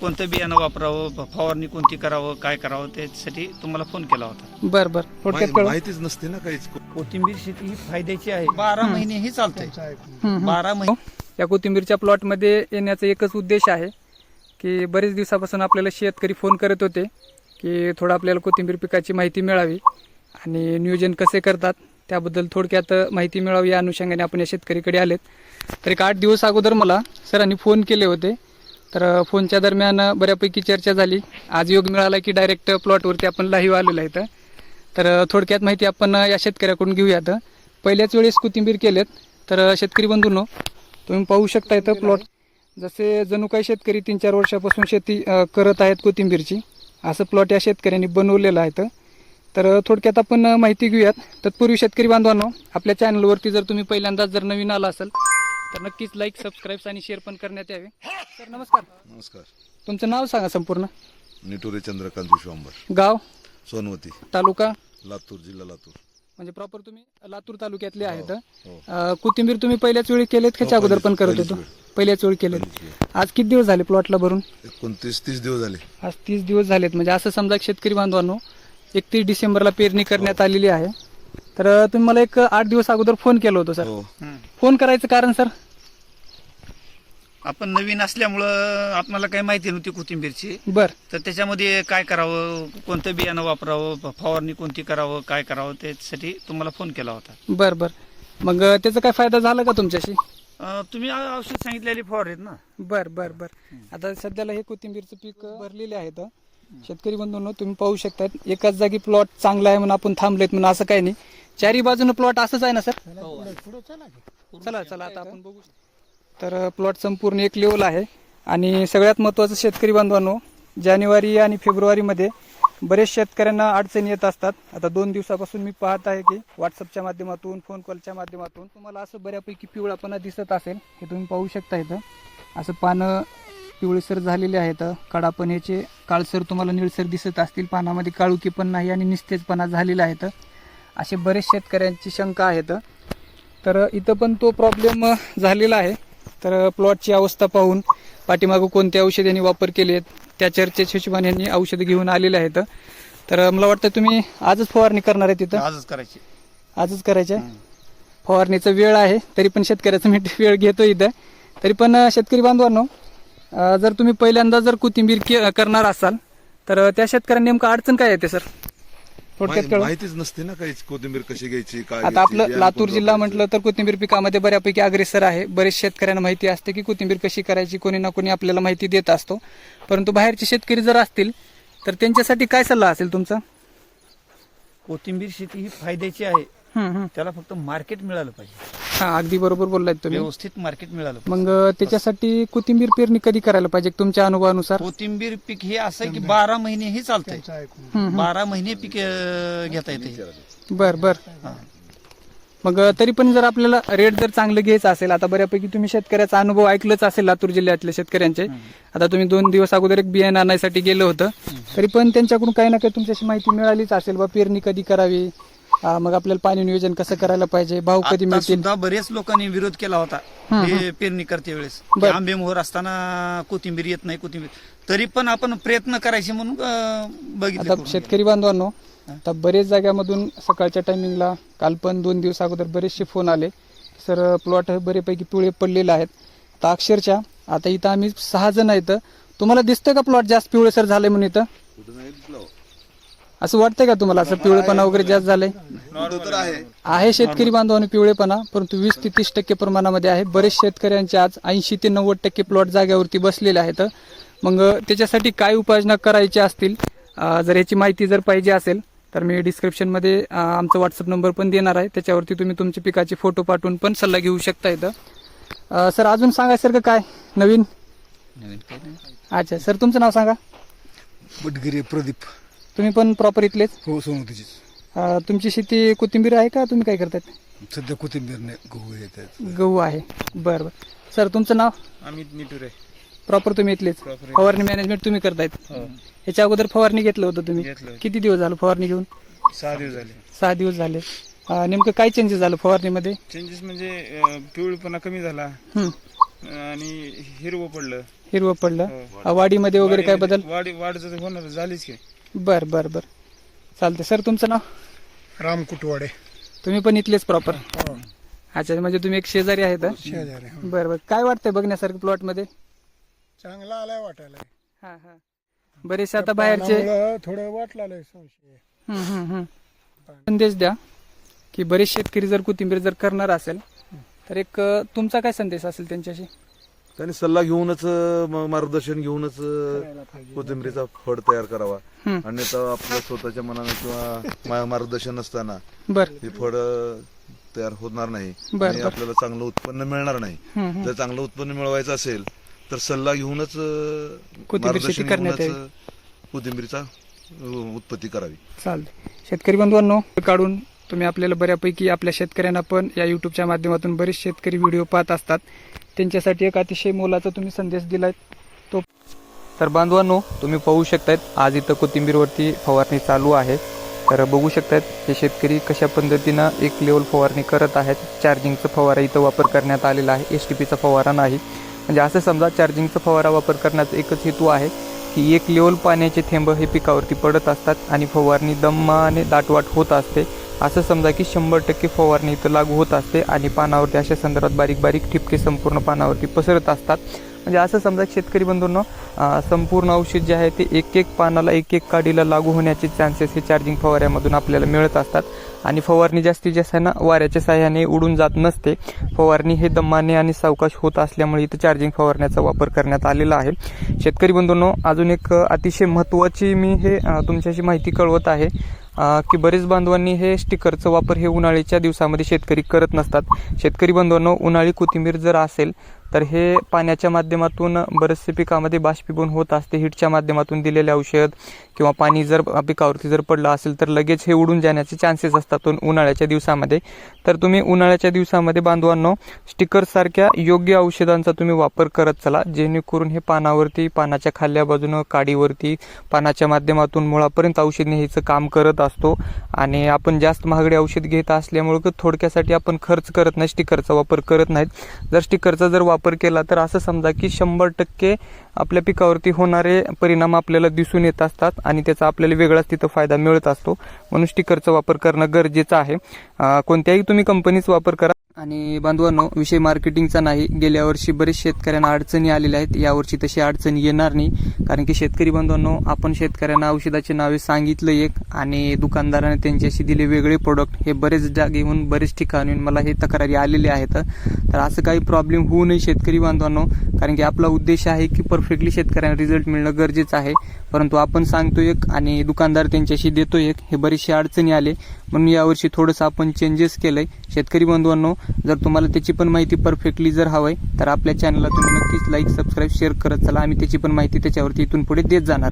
कोणतं बियाणं वापरावं फवारणी कोणती करावं काय करावं त्यासाठी तुम्हाला फोन केला होता. बर बर. थोडक्यात कळव. माहितीच नसते ना काहीच. कोथिंबीर शेती ही फायद्याची आहे. बारा महिने ही चालते बारा महिने या कोथिंबीरच्या प्लॉटमध्ये येण्याचा एकच उद्देश आहे की बरेच दिवसापासून आपल्याला शेतकरी फोन करत होते की थोडं आपल्याला कोथिंबीर पिकाची माहिती मिळावी आणि नियोजन कसे करतात त्याबद्दल थोडक्यात माहिती मिळावी या अनुषंगाने आपण या शेतकरीकडे आलेत. तर एक आठ दिवस अगोदर मला सरांनी फोन केले होते तर फोनच्या दरम्यान बऱ्यापैकी चर्चा झाली. आज योग मिळाला की डायरेक्ट प्लॉटवरती आपण लाईव्ह आलेलो आहे तर थोडक्यात माहिती आपण या शेतकऱ्याकडून घेऊयात. पहिल्याच वेळेस कोथिंबीर केलेत. तर शेतकरी बंधूंनो तुम्ही पाहू शकता इथं प्लॉट जसे जणू काही शेतकरी तीन चार वर्षापासून शेती करत आहेत कोथिंबीरची असं प्लॉट या शेतकऱ्यांनी बनवलेलं आहे तर थोडक्यात आपण माहिती घेऊयात. तत्पूर्वी शेतकरी बांधवांनो आपल्या चॅनलवरती जर तुम्ही पहिल्यांदाच जर नवीन आला असाल तर नक्कीच लाईक सबस्क्राईब आणि शेअर पण करण्यात यावे. सर नमस्कार. नमस्कार. तुमचं नाव सांगा संपूर्ण. निटोरे चंद्रकांत विश्वांबर गाव? सोनवती. तालुका? लातूर जिल्हा लातूर. म्हणजे प्रॉपर तुम्ही लातूर तालुक्यातले आहेत हो. अ, कोथिंबीर तुम्ही पहिल्याच वेळी केलेत ह्याच्या हो, अगोदर पण करत होतो. पहिल्याच वेळी केलेत. आज किती दिवस झाले प्लॉटला भरून? एकोणतीस तीस दिवस झाले. आज तीस दिवस झालेत. म्हणजे असं समजा शेतकरी बांधवांनो एकतीस डिसेंबरला पेरणी करण्यात आलेली आहे. तर तुम्ही मला एक आठ दिवस अगोदर फोन केला होता सर. हो. हं. फोन करायचं कारण सर? आपण नवीन असल्यामुळं आपल्याला काही माहिती नव्हती कोथिंबीरची. बर. तर त्याच्यामध्ये काय करावं? कोणतं बियाणं वापरावं? फ- फवारणी कोणती करावं? काय करावं? त्यासाठी तुम्हाला फोन केला होता. बर बर. मग अ, त्याचा काय फायदा झाला का तुमच्याशी? अं, तुम्ही औषध सांगितलेली फवारीत ना. बर बर बर. आता सध्याला हे कोथिंबीरचं पीक अ, भरलेले आहेत शेतकरी बंधूंनो तुम्ही पाहू शकतात एकाच जागी प्लॉट चांगला आहे म्हणून आपण थांबलेत म्हणून असं काही नाही. चारी बाजूनं प्लॉट असंच आहे ना सर? चला चला आता आपण बघू. तर प्लॉट संपूर्ण एक लेवल आहे आणि सगळ्यात महत्त्वाचं शेतकरी बांधवांनो जानेवारी आणि फेब्रुवारीमध्ये बरेच शेतकऱ्यांना अडचणी येत असतात. आता दोन दिवसापासून मी पाहत आहे की व्हॉट्सअपच्या माध्यमातून फोन कॉलच्या माध्यमातून तुम्हाला असं बऱ्यापैकी पिवळापणा दिसत असेल हे तुम्ही पाहू शकता इथं. असं पानं पिवळसर झालेले आहेत. कडा पण याचे काळसर तुम्हाला निळसर दिसत असतील. पानामध्ये काळुकी पण नाही आणि निस्तेजपणा झालेला आहेत असे बरेच शेतकऱ्यांची शंका आहेत. तर इथं पण तो प्रॉब्लेम झालेला आहे. तर प्लॉटची अवस्था पाहून पाठीमागं कोणते औषध यांनी वापर केले आहेत त्या चर्चेच्या हिशोबाने यांनी औषधं घेऊन आलेले आहेत. तर मला वाटतं तुम्ही आजच फवारणी करणार आहे तिथं आजच करायची. आजच करायचं आहे फवारणीचा वेळ आहे तरी पण शेतकऱ्याचा मी वेळ घेतो इथं. तरी पण शेतकरी बांधवांनो जर तुम्ही पहिल्यांदा जर कोथिंबीर के- करणार असाल तर त्या शेतकऱ्यांना नेमकं अडचण काय येते सर? थोडक्यात माहि- कळवा माहितीच नसते ना काहीच कोथिंबीर कशी घ्यायची काय आता घ्यायची, आपलं बियाणं लातूर कोणतं जिल्हा. म्हटलं तर कोथिंबीर पिकामध्ये बऱ्यापैकी अग्रेसर आहे. बरेच शेतकऱ्यांना माहिती असते की कोथिंबीर कशी करायची कोणी ना कोणी आपल्याला माहिती देत असतो. परंतु बाहेरचे शेतकरी जर असतील तर त्यांच्यासाठी काय सल्ला असेल तुमचा? कोथिंबीर शेती ही फायद्याची आहे. हम्म, हम्म. त्याला फक्त मार्केट मिळालं पाहिजे. हा अगदी बरोबर बोललात तुम्ही. व्यवस्थित मार्केट मिळालं. मग त्याच्यासाठी कोथिंबीर पेरणी कधी करायला पाहिजे तुमच्या अनुभवानुसार? कोथिंबीर पीक हे असं आहे की बारा महिने हे चालतंय. बारा महिने पीक अं, घेता येते बर बर. मग तरी पण जर आपल्याला रेट जर चांगलं घ्यायचं असेल आता बऱ्यापैकी तुम्ही शेतकऱ्याचा अनुभव ऐकलंच असेल लातूर जिल्ह्यातल्या शेतकऱ्यांचे. आता तुम्ही दोन दिवस अगोदर एक बियाणं आणायसाठी गेलं होतं. तरी पण त्यांच्याकडून काही ना काही तुमच्याशी माहिती मिळालीच असेल बा पेरणी कधी करावी? अं, मग आपल्याला पाणी नियोजन कसं करायला पाहिजे? भाव कधी आता मिळतील? सुद्धा बरेच लोकांनी विरोध केला होता. हे पेरणी करते वेळेस. की. आंबे मोहर असताना कोथिंबीर येत नाही कोथिंबीर. तरी पण आपण प्रयत्न करायचे म्हणून अं, बघितलं आता करून. शेतकरी बांधवांनो आता बरेच जाग्यामधून सकाळच्या टायमिंगला काल पण दोन दिवस अगोदर बरेचसे फोन आले. सर प्लॉट बरेपैकी पिवळे पडलेले आहेत. आता अक्षरशः आता इथं आम्ही सहा जण आहेत. तुम्हाला दिसतं का प्लॉट जास्त पिवळेसर झाले म्हणून इथं. असं वाटतंय का तुम्हाला? असं पिवळेपणा वगैरे जास्त झालंय? तर आहे. आहे शेतकरी बांधवांनी पिवळेपणा परंतु वीस ते तीस टक्के प्रमाणामध्ये आहे. बरेच शेतकऱ्यांचे आज ऐंशी ते नव्वद टक्के प्लॉट जाग्यावरती बसलेले आहेत. मग त्याच्यासाठी काय उपाययोजना करायच्या असतील? जर याची माहिती जर पाहिजे असेल तर मी डिस्क्रिप्शनमध्ये आमचा व्हॉट्सअप नंबर पण देणार आहे. त्याच्यावरती तुम्ही तुमचे पिकाचे फोटो पाठवून पण सल्ला घेऊ शकता इथं. सर अजून सांगायसारखं काय? नवीन? नवीन काही नाही. अच्छा सर तुमचं नाव सांगा. बटगिरी प्रदीप. तुम्ही पण प्रॉपर इथलेच? हो सोनवतीचीच अं, तुमची शेती कोथिंबीर आहे का? तुम्ही काय करतात सध्या कोथिंबीर नाही गहू येत आहेत गहू आहे. बरं बरं. सर तुमचं नाव? अमित निटुरे. प्रॉपर तुम्ही इथलेच. Proper. फवारणी मॅनेजमेंट तुम्ही करतायत. हो. याच्या अगोदर फवारणी घेतलं होतं तुम्ही. होतं. किती दिवस झालं फवारणी घेऊन? सहा दिवस झाले. सहा दिवस झाले. अं, नेमकं काय चेंजेस झालं फवारणीमध्ये? चेंजेस म्हणजे अं, पिवळेपणा कमी झाला. हं. आणि हिरवं पडलं. हिरवं पडलं. अ, वाढीमध्ये वगैरे काय बदल? वाढ वाढ जर होणार झालीच की. बर बर बर. चालते सर तुमचं नाव? राम कुटवाडे. तुम्ही पण इथलेच प्रॉपर अच्छा म्हणजे तुम्ही एक शेजारी आहेत हं? शेजारी हं. बरं बरं. काय वाटतंय बघण्यासारखं प्लॉटमध्ये चांगला आलाय वाटायला. हा हा. बरेचसे आता बाहेरचे थोडं वाटलं संशय. हम्म, हम्म, हम्म. संदेश द्या की बरेच शेतकरी जर कोथिंबीर जर करणार असेल तर एक अ, तुमचा काय संदेश असेल त्यांच्याशी? त्यांनी सल्ला घेऊनच म- मार्गदर्शन घेऊनच कोथिंबीरीचा फड तयार करावा. अन्यथा आपल्या स्वतःच्या मनानं किंवा मा- मार्गदर्शन नसताना बर हे फळ तयार होणार नाही बर, आणि बर. आपल्याला चांगलं उत्पन्न मिळणार नाही हम्म, हम्म. जर चांगलं उत्पन्न मिळवायचं असेल तर सल्ला घेऊनच अं, कोथिंबीर शेती मार्गदर्शन करण्यात घेऊनच, यावी. अं, कोथिंबीरीचा अं, उत्पत्ती करावी चालते शेतकरी बंधूंनो काढून तुम्ही आपल्याला बऱ्यापैकी आपल्या शेतकऱ्यांना पण या युट्यूबच्या माध्यमातून बरेच शेतकरी व्हिडिओ पाहत असतात त्यांच्यासाठी एक अतिशय मोलाचा तुम्ही संदेश दिलाय. तो तर बांधवांनो तुम्ही पाहू शकतायत आज इथं कोथिंबीरवरती फवारणी चालू आहे. तर बघू शकतात हे शेतकरी कशा पद्धतीनं एक लेवल फवारणी करत आहेत. चार्जिंगचा फवारा इथं वापर करण्यात आलेला आहे. एस टी पीचा फवारा नाही. म्हणजे असं समजा चार्जिंगचा फवारा वापर करण्याचा एकच हेतू आहे की एक लेवल पाण्याचे थेंब हे पिकावरती पडत असतात आणि फवारणी दमाने दाटवाट होत असते. असं समजा की शंभर टक्के फवारणी इथं लागू होत असते आणि पानावरती अशा संदर्भात बारीक बारीक ठिपके संपूर्ण पानावरती पसरत असतात. म्हणजे असं समजा शेतकरी बंधूंनो संपूर्ण औषध जे आहे ते एक एक पानाला एक एक काडीला लागू होण्याचे चान्सेस हे चार्जिंग फवाऱ्यामधून आपल्याला मिळत असतात. आणि फवारणी जास्तीत जास्त आहे ना वाऱ्याच्या साह्याने उडून जात नसते. फवारणी हे दमाने आणि सावकाश होत असल्यामुळे इथं चार्जिंग फवारण्याचा वापर करण्यात आलेला आहे. शेतकरी बंधूंनो अजून एक अतिशय महत्त्वाची मी हे तुमच्याशी माहिती कळवत आहे. की बरेच बांधवांनी हे स्टिकरचं वापर हे उन्हाळीच्या दिवसामध्ये शेतकरी करत नसतात. शेतकरी बांधवांनो उन्हाळी कोथिंबीर जर असेल तर हे पाण्याच्या माध्यमातून बरेचसे पिकामध्ये बाष्पीभवन होत असते. हिटच्या माध्यमातून दिलेले औषध किंवा पाणी जर पिकावरती जर पडलं असेल तर लगेच हे उडून जाण्याचे चान्सेस असतात उन्हाळ्याच्या दिवसामध्ये. तर तुम्ही उन्हाळ्याच्या दिवसामध्ये बांधवांनो स्टिकरसारख्या योग्य औषधांचा तुम्ही वापर करत चला जेणेकरून हे पानावरती पानाच्या खाल्ल्या बाजूनं काडीवरती पानाच्या माध्यमातून मुळापर्यंत औषध न्यायचं काम करत असतो. आणि आपण जास्त महागडे औषध घेत असल्यामुळं थोडक्यासाठी आपण खर्च करत नाही स्टिकरचा वापर करत नाहीत. जर स्टिकरचा जर वापर वापर केला तर असं समजा की शंभर टक्के आपल्या पिकावरती होणारे परिणाम आपल्याला दिसून येत असतात आणि त्याचा आपल्याला वेगळाच तिथं फायदा मिळत असतो. म्हणून स्टिकरचा वापर करणं गरजेचं आहे. कोणत्याही तुम्ही कंपनीचा वापर करा. आणि बांधवांनो विषय मार्केटिंगचा नाही गेल्या वर्षी बरेच शेतकऱ्यांना अडचणी आलेल्या आहेत. यावर्षी तशी अडचणी येणार नाही. कारण की शेतकरी बांधवांनो आपण शेतकऱ्यांना औषधाची नावे सांगितलं एक आणि दुकानदाराने त्यांच्याशी दिले वेगळे प्रोडक्ट हे बरेच जागे येऊन बरेच ठिकाणी मला हे तक्रारी आलेले आहेत. तर असं काही प्रॉब्लेम होऊ नये शेतकरी बांधवांनो कारण की आपला उद्देश आहे की परफेक्टली शेतकऱ्यांना रिझल्ट मिळणं गरजेचं आहे. परंतु आपण सांगतो एक आणि दुकानदार त्यांच्याशी देतो एक हे बरेचसे अडचणी आले. म्हणून यावर्षी थोडंसं आपण चेंजेस केलं आहे शेतकरी बंधूंनो जर तुम्हाला त्याची पण माहिती परफेक्टली जर हवं आहे तर आपल्या चॅनलला तुम्ही नक्कीच लाईक सबस्क्राईब शेअर करत चला. आम्ही त्याची पण माहिती त्याच्यावरती इथून पुढे देत जाणार.